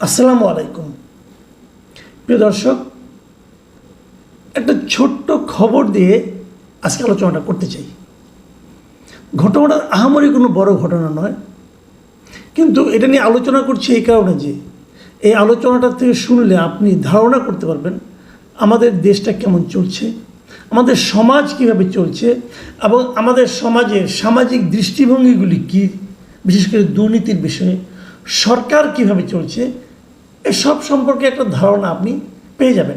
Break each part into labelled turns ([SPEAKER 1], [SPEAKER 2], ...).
[SPEAKER 1] আসসালামু আলাইকুম। প্রিয় দর্শক, একটা ছোট্ট খবর দিয়ে আজকে আলোচনাটা করতে চাই। ঘটনাটা আহামরি কোনো বড় ঘটনা নয়, কিন্তু এটা নিয়ে আলোচনা করছি এই কারণে যে, এই আলোচনাটা থেকে শুনলে আপনি ধারণা করতে পারবেন আমাদের দেশটা কেমন চলছে, আমাদের সমাজ কীভাবে চলছে, এবং আমাদের সমাজের সামাজিক দৃষ্টিভঙ্গিগুলি কী, বিশেষ করে দুর্নীতির বিষয়ে সরকার কীভাবে চলছে এসব সম্পর্কে একটা ধারণা আপনি পেয়ে যাবেন।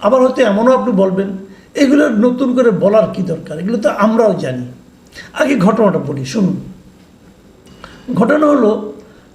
[SPEAKER 1] আবার হয়তো এমনও আপনি বলবেন, এগুলো নতুন করে বলার কি দরকার? এগুলো তো আমরাও জানি। আগে ঘটনাটা বলি, শুনুন। ঘটনা হলো,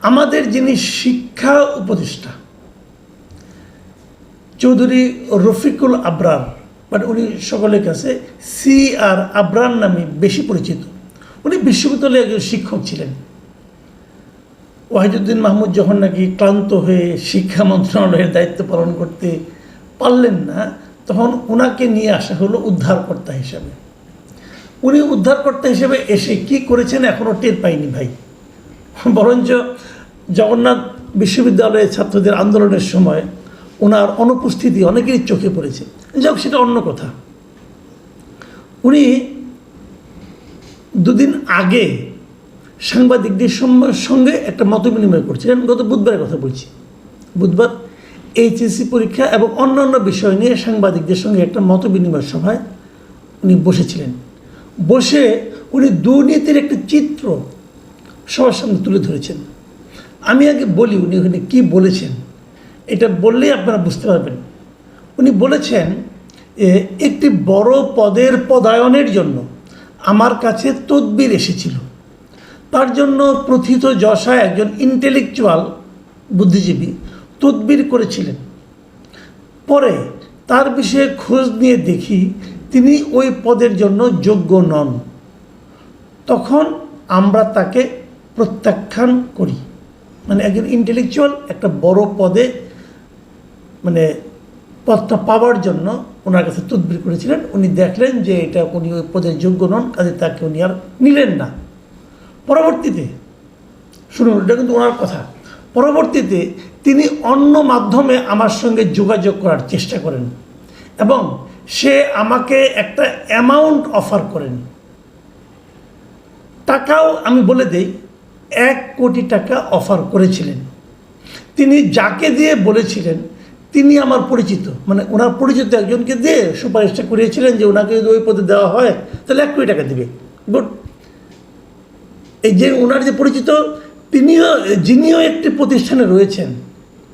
[SPEAKER 1] আমাদের যিনি শিক্ষা উপদেষ্টা, চৌধুরী রফিকুল আবরার বাট উনি সকলের কাছে সি আর আবরার নামে বেশি পরিচিত। উনি বিশ্ববিদ্যালয়ে একজন শিক্ষক ছিলেন। ওয়াহিদুদ্দিন মাহমুদ যখন নাকি ক্লান্ত হয়ে শিক্ষা মন্ত্রণালয়ের দায়িত্ব পালন করতে পারলেন না, তখন ওনাকে নিয়ে আসা হলো উদ্ধারকর্তা হিসাবে। উনি উদ্ধারকর্তা হিসেবে এসে কি করেছেন এখনও টের পাইনি ভাই। বরঞ্চ জগন্নাথ বিশ্ববিদ্যালয়ের ছাত্রদের আন্দোলনের সময় ওনার অনুপস্থিতি অনেকেরই চোখে পড়েছে। যাক, সেটা অন্য কথা। উনি দুদিন আগে সাংবাদিকদের সঙ্গে একটা মত বিনিময় করছিলেন গত বুধবারের কথা বলছি। বুধবার এইচএসসি পরীক্ষা এবং অন্যান্য বিষয় নিয়ে সাংবাদিকদের সঙ্গে একটা মত বিনিময় সভায় উনি বসেছিলেন। বসে উনি দুর্নীতির একটা চিত্র সবার সামনে তুলে ধরেছেন। আমি আগে বলি উনি ওখানে কী বলেছেন। এটা বললেই আপনারা বুঝতে পারবেন। উনি বলেছেন একটি বড় পদের পদায়নের জন্য আমার কাছে তদবির এসেছিল। তার জন্য প্রথিত যশা একজন ইন্টেলেকচুয়াল বুদ্ধিজীবী তদবির করেছিলেন। পরে তার বিষয়ে খোঁজ নিয়ে দেখি তিনি ওই পদের জন্য যোগ্য নন। তখন আমরা তাকে প্রত্যাখ্যান করি। মানে একজন ইন্টেলেকচুয়াল একটা বড় পদে মানে পদটা পাওয়ার জন্য ওনার কাছে তদবির করেছিলেন। উনি দেখলেন যে এটা উনি ওই পদের যোগ্য নন, কাজে তাকে উনি আর নিলেন না। পরবর্তীতে, শুনুন, এটা কিন্তু ওনার কথা। পরবর্তীতে তিনি অন্য মাধ্যমে আমার সঙ্গে যোগাযোগ করার চেষ্টা করেন এবং সে আমাকে একটা অ্যামাউন্ট অফার করেন। টাকাও আমি বলে দেই, এক কোটি টাকা অফার করেছিলেন। তিনি যাকে দিয়ে বলেছিলেন, তিনি আমার পরিচিত। মানে ওনার পরিচিত একজনকে দিয়ে সুপারিশটা করিয়েছিলেন যে ওনাকে যদি ওই পদে দেওয়া হয়, তাহলে এক কোটি টাকা দিবে। গুড। এই যে ওনার যে পরিচিত, তিনিও, যিনিও একটি প্রতিষ্ঠানে রয়েছেন।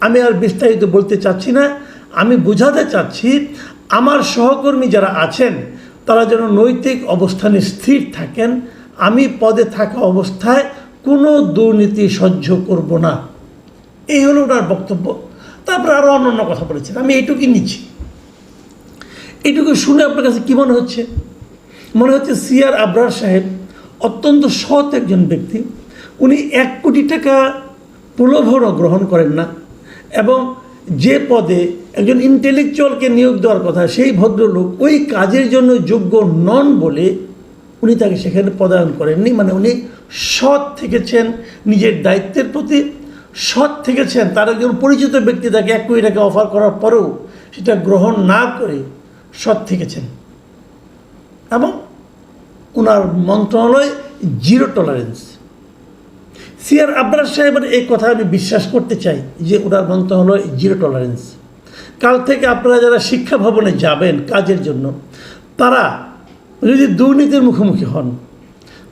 [SPEAKER 1] আমি আর বিস্তারিত বলতে চাচ্ছি না। আমি বোঝাতে চাচ্ছি, আমার সহকর্মী যারা আছেন, তারা যেন নৈতিক অবস্থানে স্থির থাকেন। আমি পদে থাকা অবস্থায় কোনো দুর্নীতি সহ্য করব না। এই হলো ওনার বক্তব্য। তারপরে আরও অন্য অন্য কথা বলেছেন। আমি এইটুকুই নিচ্ছি। এইটুকু শুনে আপনার কাছে কী মনে হচ্ছে? মনে হচ্ছে সিআর আবরার সাহেব অত্যন্ত সৎ একজন ব্যক্তি। উনি এক কোটি টাকা প্রলোভনও গ্রহণ করেন না এবং যে পদে একজন ইন্টেলেকচুয়ালকে নিয়োগ দেওয়ার কথা সেই ভদ্রলোক ওই কাজের জন্য যোগ্য নন বলে উনি তাকে সেখানে পদায়ন করেননি। মানে উনি সৎ থেকেছেন নিজের দায়িত্বের প্রতি, সৎ থেকেছেন। তার একজন পরিচিত ব্যক্তি তাকে এক কোটি টাকা অফার করার পরেও সেটা গ্রহণ না করে সৎ থেকেছেন। এবং ওনার মন্ত্রণালয় জিরো টলারেন্স সিআর আবরার সাহেবের এই কথা আমি বিশ্বাস করতে চাই যে ওনার মন্ত্রণালয় জিরো টলারেন্স কাল থেকে আপনারা যারা শিক্ষা ভবনে যাবেন কাজের জন্য, তারা যদি দুর্নীতির মুখোমুখি হন,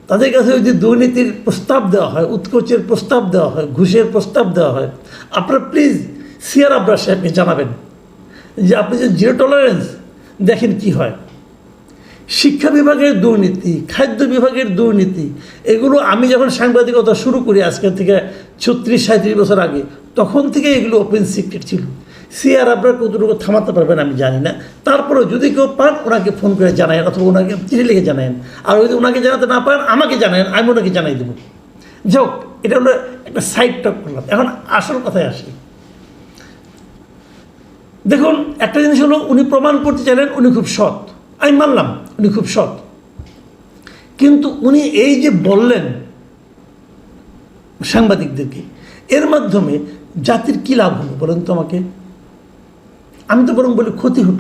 [SPEAKER 1] তাদের কাছে যদি দুর্নীতির প্রস্তাব দেওয়া হয়, উৎকোচের প্রস্তাব দেওয়া হয়, ঘুষের প্রস্তাব দেওয়া হয়, আপনারা প্লিজ সিআর আবরার সাহেবকে জানাবেন যে আপনি যে জিরো টলারেন্স দেখেন কি হয়। শিক্ষা বিভাগের দুর্নীতি, খাদ্য বিভাগের দুর্নীতি, এগুলো আমি যখন সাংবাদিকতা শুরু করি আজকের থেকে ছত্রিশ, সাঁত্রিশ বছর আগে, তখন থেকে এগুলো ওপেন সিক্রেট ছিল। সিআর আপনার কতটুকু থামাতে পারবেন আমি জানি না। তারপরেও যদি কেউ পান, ওনাকে ফোন করে জানায়েন অথবা ওনাকে চিঠি লিখে জানায়েন। আর যদি ওনাকে জানাতে না পারেন, আমাকে জানায়েন, আমি ওনাকে জানাই দেবো। যাক এটা হলো একটা সাইড টক করলাম। এখন আসল কথায় আসি। দেখুন, একটা জিনিস হলো, উনি প্রমাণ করতে চাইলেন, উনি খুব সৎ। আমি মানলাম। উনি খুব সৎ। কিন্তু উনি এই যে বললেন সাংবাদিকদেরকে, এর মাধ্যমে জাতির কী লাভ হলো বলেন তো আমাকে? আমি তো বরং বলি ক্ষতি হলো।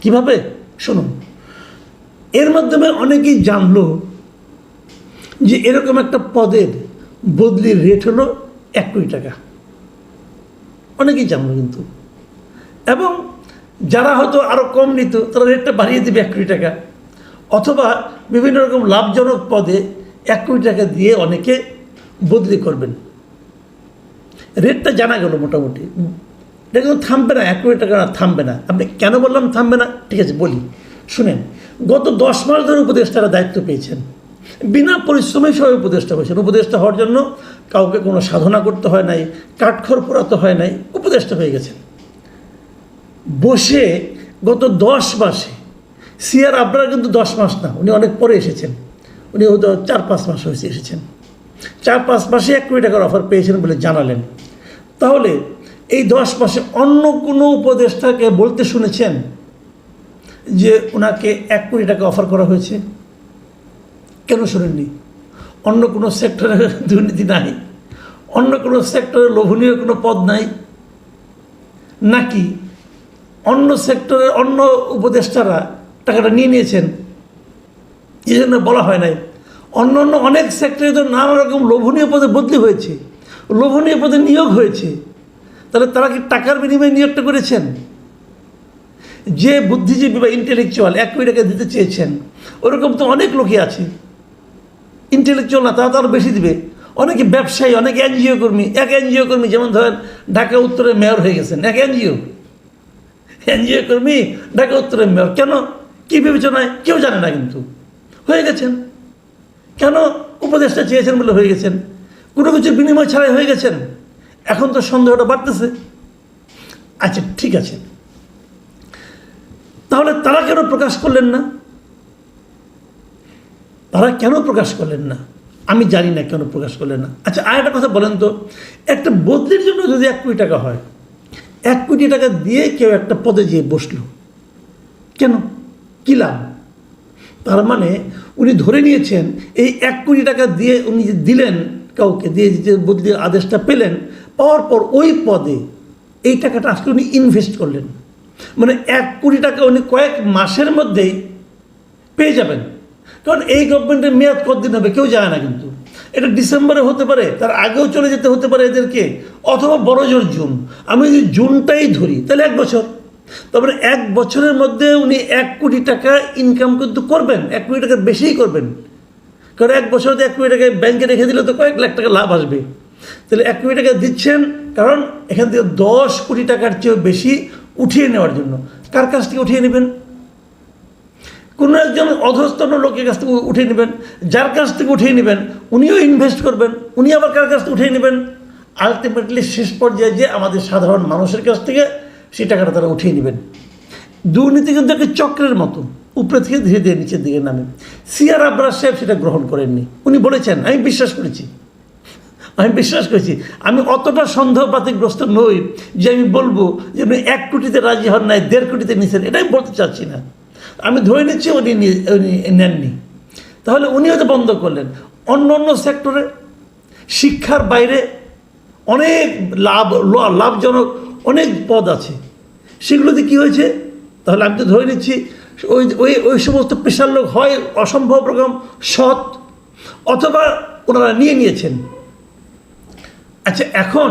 [SPEAKER 1] কীভাবে? শুনুন। এর মাধ্যমে অনেকেই জানলো যে এরকম একটা পদের বদলির রেট হলো এক কোটি টাকা। অনেকেই জানলো কিন্তু। এবং যারা হয়তো আরও কম নিত, তারা রেটটা বাড়িয়ে দেবে এক কোটি টাকা। অথবা বিভিন্ন রকম লাভজনক পদে এক কোটি টাকা দিয়ে অনেকে বদলি করবেন। রেটটা জানা গেল মোটামুটি। এটা কিন্তু থামবে না, এক কোটি টাকা থামবে না। আপনি কেন বললাম থামবে না? ঠিক আছে, বলি। শুনেন, গত দশ মাস ধরে উপদেষ্টারা দায়িত্ব পেয়েছেন। বিনা পরিশ্রমে সবাই উপদেষ্টা হয়েছেন। উপদেষ্টা হওয়ার জন্য কাউকে কোনো সাধনা করতে হয় নাই, কাঠখড় পোড়াতে হয় নাই, উপদেষ্টা হয়ে গেছেন। বসে গত দশ মাসে সিআর আবরার কিন্তু দশ মাস না, উনি অনেক পরে এসেছেন। উনি হয়তো চার পাঁচ মাস হয়েছে এসেছেন। চার পাঁচ মাসে এক কোটি টাকার অফার পেয়েছেন বলে জানালেন। তাহলে এই দশ মাসে অন্য কোনো উপদেষ্টাকে বলতে শুনেছেন যে ওনাকে এক কোটি টাকা অফার করা হয়েছে? কেন শোনেননি? অন্য কোনো সেক্টরে দুর্নীতি নাই। অন্য কোনো সেক্টরে লোভনীয় কোনো পদ নাই? নাকি অন্য সেক্টরের অন্য উপদেষ্টারা টাকাটা নিয়ে নিয়েছেন। এই জন্য বলা হয় নাই। অন্য অন্য অনেক সেক্টরে তো নানা রকম লোভনীয় পদে বদলি হয়েছে। লোভনীয় পদে নিয়োগ হয়েছে। তাহলে তারা কি টাকার বিনিময়ে নিয়োগটা করেছেন? যে বুদ্ধিজীবী বা ইন্টেলেকচুয়াল এক কোটি টাকা দিতে চেয়েছেন, ওরকম তো অনেক লোকই আছে। ইন্টেলেকচুয়াল না, তারা তো আরও বেশি দিবে। অনেকে ব্যবসায়ী, অনেক এনজিও কর্মী। এক এনজিও কর্মী, যেমন ধরেন ঢাকা উত্তরে মেয়র হয়ে গেছেন, এক এনজিও। এনজিও কর্মী ঢাকা উত্তরের মেয়র। কেন? কী বিবেচনায়? কেউ জানে না কিন্তু। হয়ে গেছেন। কেন উপদেশটা চেয়েছেন বলে হয়ে গেছেন? কোনো কিছু বিনিময় ছাড়াই হয়ে গেছেন? এখন তো সন্দেহটা বাড়তেছে। আচ্ছা ঠিক আছে। তাহলে তারা কেন প্রকাশ করলেন না? তারা কেন প্রকাশ করলেন না? আমি জানি না কেন প্রকাশ করলেন না। আচ্ছা আর একটা কথা বলেন তো। একটা বদলির জন্য যদি এক কোটি টাকা হয় এক কোটি টাকা দিয়ে কেউ একটা পদে যেয়ে বসল। কেন? কী লাভ? তার মানে উনি ধরে নিয়েছেন, এই এক কোটি টাকা দিয়ে উনি যে দিলেন কাউকে, দিয়ে যে বদলি আদেশটা পেলেন, পাওয়ার পর ওই পদে এই টাকাটা আজকে উনি ইনভেস্ট করলেন। মানে এক কোটি টাকা উনি কয়েক মাসের মধ্যেই পেয়ে যাবেন। কারণ এই গভর্নমেন্টের মেয়াদ কতদিন হবে কেউ জানে না কিন্তু। এটা ডিসেম্বরে হতে পারে, তার আগেও চলে যেতে হতে পারে এদেরকে। অথবা বড় জোর জুন। আমি যদি জুনটাই ধরি, তাহলে এক বছর। তারপরে এক বছরের মধ্যে উনি এক কোটি টাকা ইনকাম কিন্তু করবেন, এক কোটি টাকার বেশিই করবেন। কারণ এক বছর এক কোটি টাকা ব্যাংকে রেখে দিলে তো কয়েক লাখ টাকা লাভ আসবে। তাহলে এক কোটি টাকা দিচ্ছেন, কারণ এখান থেকে দশ কোটি টাকার চেয়েও বেশি উঠিয়ে নেওয়ার জন্য। কার কাছ থেকে উঠিয়ে নেবেন? কোনো একজন অধস্তন লোকের কাছ থেকে উঠিয়ে নেবেন, যার কাছ থেকে উঠিয়ে নেবেন, উনিও ইনভেস্ট করবেন, উনি আবার কার কাছ থেকে উঠিয়ে নেবেন? আলটিমেটলি শেষ পর্যায়ে যে আমাদের সাধারণ মানুষের কাছ থেকে সেই টাকাটা তারা উঠিয়ে নেবেন। দুর্নীতি কিন্তু একটা চক্রের মতো, উপরে থেকে ধীরে ধীরে নিচের দিকে নামে। সিআর আবরার সাহেব সেটা গ্রহণ করেননি। উনি বলেছেন, আমি বিশ্বাস করেছি। আমি বিশ্বাস করেছি। আমি অতটা সন্দেহপাতিগ্রস্ত নই যে আমি বলব যে আপনি এক কোটিতে রাজি হন নাই, দেড় কোটিতে নিছেন, এটাই বলতে চাচ্ছি না। আমি ধরে নিচ্ছি উনি উনি নেননি। তাহলে উনি হয়তো বন্ধ করলেন। অন্য অন্য সেক্টরে শিক্ষার বাইরে অনেক লাভ লাভজনক অনেক পদ আছে। সেগুলোতে কী হয়েছে? তাহলে আমি তো ধরে নিচ্ছি, ওই ওই ওই সমস্ত পেশার লোক হয় অসম্ভব রকম সৎ, অথবা ওনারা নিয়ে নিয়েছেন। আচ্ছা এখন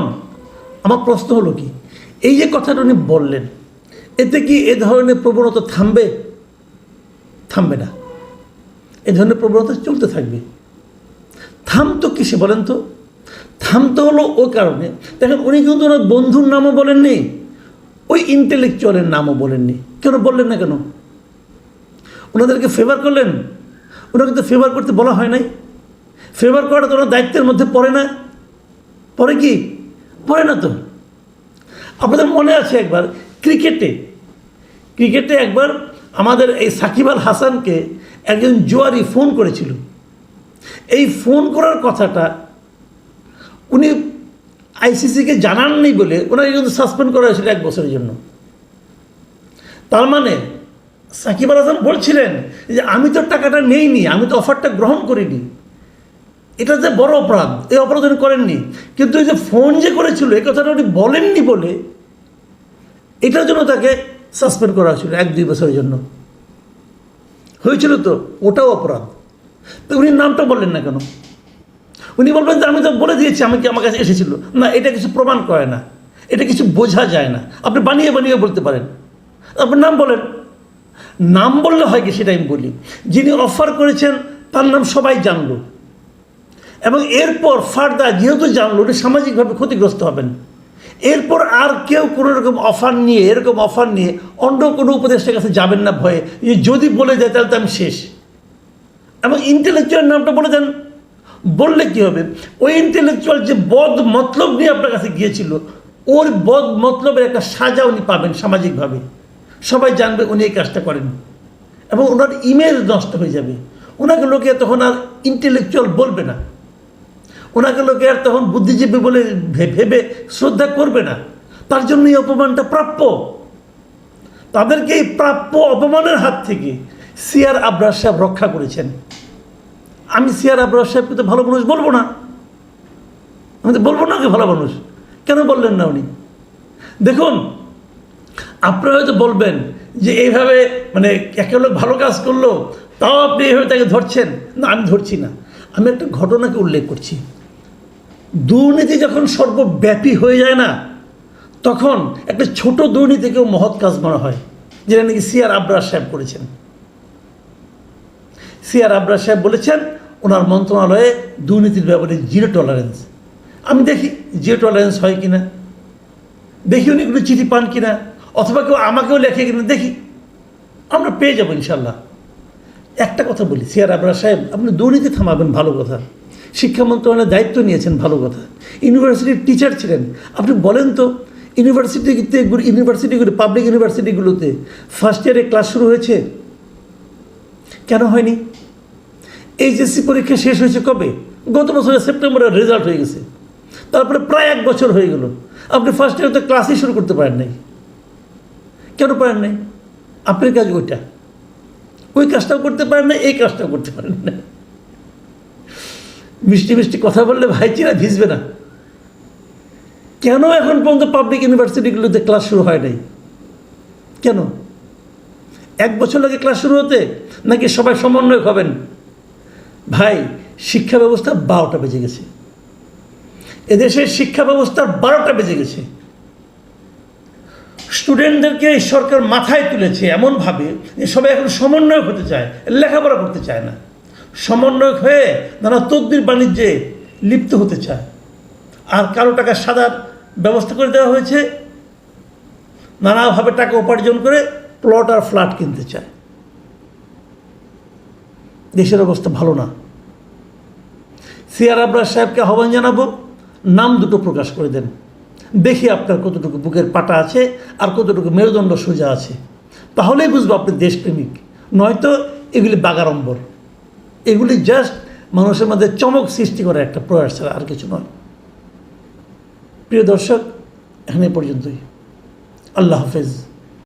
[SPEAKER 1] আমার প্রশ্ন হলো কি? এই যে কথাটা উনি বললেন, এতে কি এ ধরনের প্রবণতা থামবে? থামবে না। এ ধরনের প্রবণতা চলতে থাকবে। থামতো কিসে বলেন তো? থামতে হলো ও কারণে। দেখেন, উনি কিন্তু ওনার বন্ধুর নামও বলেননি, ওই ইন্টেলেকচুয়ালের নামও বলেননি। কেন বললেন না কেন? ওনাদেরকে ফেভার করলেন? ওনাকে তো ফেভার করতে বলা হয় নাই। ফেভার করাটা তো ওনার দায়িত্বের মধ্যে পড়ে না। পরে কি? পড়ে না তো। আপনাদের মনে আছে একবার, ক্রিকেটে ক্রিকেটে একবার আমাদের এই সাকিব আল হাসানকে একজন জুয়ারি ফোন করেছিল। এই ফোন করার কথাটা উনি আইসিসিকে জানাননি বলে ওনাকে কিন্তু সাসপেন্ড করা হয়েছিল এক বছরের জন্য। তার মানে সাকিব আল হাসান বলছিলেন যে, আমি তো টাকাটা নেইনি, আমি তো অফারটা গ্রহণ করিনি। এটা যে বড় অপরাধ, এই অপরাধ উনি করেননি। কিন্তু এই যে ফোন যে করেছিল, এই কথাটা উনি বলেননি বলে, এটার জন্য তাকে সাসপেন্ড করা হয়েছিল এক, দুই বছরের জন্য। হয়েছিল তো, ওটাও অপরাধ। তো উনি নামটা বললেন না কেন? উনি বলবেন যে, আমি তো বলে দিয়েছি, আমি কি আমার কাছে এসেছিল? না, এটা কিছু প্রমাণ করে না। এটা কিছু বোঝা যায় না। আপনি বানিয়ে বানিয়ে বলতে পারেন। আপনার নাম বলেন। নাম বললে হয় কি সেটা আমি বলি। যিনি অফার করেছেন, তার নাম সবাই জানলো। এবং এরপর ফার্দার যেহেতু জানলো, উনি সামাজিকভাবে ক্ষতিগ্রস্ত হবেন। এরপর আর কেউ কোনো রকম অফার নিয়ে, এরকম অফার নিয়ে অন্য কোনো উপদেষ্টার কাছে যাবেন না ভয়ে। যদি বলে দেয় তাহলে তো আমি শেষ। এবং ইন্টেলেকচুয়াল নামটা বলে দেন। বললে কি হবে? ওই ইন্টেলেকচুয়াল যে বদ মতলব নিয়ে আপনার কাছে গিয়েছিল, ওর বদ মতলবের একটা সাজা উনি পাবেন সামাজিকভাবে। সবাই জানবে উনি এই কাজটা করেন। এবং ওনার ইমেজ নষ্ট হয়ে যাবে। ওনাকে লোকে তখন আর ইন্টেলেকচুয়াল বলবে না। ওনাকে লোকে আর তখন বুদ্ধিজীবী বলে ভেবে শ্রদ্ধা করবে না। তার জন্য এই অপমানটা প্রাপ্য। তাদেরকে এই প্রাপ্য অপমানের হাত থেকে সিয়ার আবরার সাহেব রক্ষা করেছেন। আমি সিয়ার আবরার সাহেবকে তো ভালো মানুষ বলব না। আমি তো বলব না কি ভালো মানুষ। কেন বললেন না উনি? দেখুন, আপনারা হয়তো বলবেন যে এইভাবে মানে একে লোক ভালো কাজ করল, তাও আপনি এইভাবে তাকে ধরছেন। না, আমি ধরছি না। আমি একটা ঘটনাকে উল্লেখ করছি। দুর্নীতি যখন সর্বব্যাপী হয়ে যায় না, তখন একটা ছোট দুর্নীতিকেও মহৎ কাজ মনে হয়, যেটা নাকি সিআর আবরার সাহেব করেছেন। সিআর আবরার সাহেব বলেছেন, ওনার মন্ত্রণালয়ে দুর্নীতির ব্যাপারে জিরো টলারেন্স। আমি দেখি, জিরো টলারেন্স হয় কিনা? দেখি উনি কোনো চিঠি পান কিনা? অথবা কেউ আমাকেও লেখে কিনা? দেখি, আমরা পেয়ে যাব ইনশাল্লাহ। একটা কথা বলি সিয়ার আবরার সাহেব, আপনি দুর্নীতি থামাবেন, ভালো কথা। শিক্ষা মন্ত্রণালয়ের দায়িত্ব নিয়েছেন, ভালো কথা। ইউনিভার্সিটির টিচার ছিলেন। আপনি বলেন তো ইউনিভার্সিটিতে ইউনিভার্সিটিগুলো পাবলিক ইউনিভার্সিটিগুলোতে ফার্স্ট ইয়ারে ক্লাস শুরু হয়েছে? কেন হয়নি? এইচএসসি পরীক্ষা শেষ হয়েছে কবে? গত বছরের সেপ্টেম্বরের রেজাল্ট হয়ে গেছে। তারপরে প্রায় এক বছর হয়ে গেল। আপনি ফার্স্ট ইয়ারে তো ক্লাসই শুরু করতে পারেন নাই। কেন পারেন নাই? আপনার কাজ ওইটা। ওই কাজটাও করতে পারেন না এই কাজটাও করতে পারেন না মিষ্টি মিষ্টি কথা বললে ভাইচিরা ভিজবে না। কেন এখন পর্যন্ত পাবলিক ইউনিভার্সিটিগুলোতে ক্লাস শুরু হয় নাই? কেন? এক বছর লাগে ক্লাস শুরু হতে, নাকি সবাই সমন্বয় হবেন? ভাই, শিক্ষা ব্যবস্থা বারোটা বেজে গেছে। এদেশের শিক্ষা ব্যবস্থার বারোটা বেজে গেছে। স্টুডেন্টদেরকে সরকার মাথায় তুলেছে এমনভাবে যে সবাই এখন সমন্বয়ক হতে চায়, লেখাপড়া করতে চায় না। সমন্বয়ক হয়ে নানা তদ্বির বাণিজ্যে লিপ্ত হতে চায়। আর কারও টাকা সাদার ব্যবস্থা করে দেওয়া হয়েছে। নানাভাবে টাকা উপার্জন করে প্লট আর ফ্ল্যাট কিনতে চায়। দেশের অবস্থা ভালো না। সিয়ার আবরার সাহেবকে আহ্বান জানাব, নাম দুটো প্রকাশ করে দেন। দেখি আপনার কতটুকু বুকের পাটা আছে আর কতটুকু মেরুদণ্ড সোজা আছে। তাহলেই বুঝব আপনি দেশপ্রেমিক, নয়তো এগুলি বাগাড়ম্বর। এগুলি জাস্ট মানুষের মধ্যে চমক সৃষ্টি করার একটা প্রয়াস ছাড়া আর কিছু নয়। প্রিয় দর্শক, এখানে পর্যন্তই। আল্লাহ হাফেজ।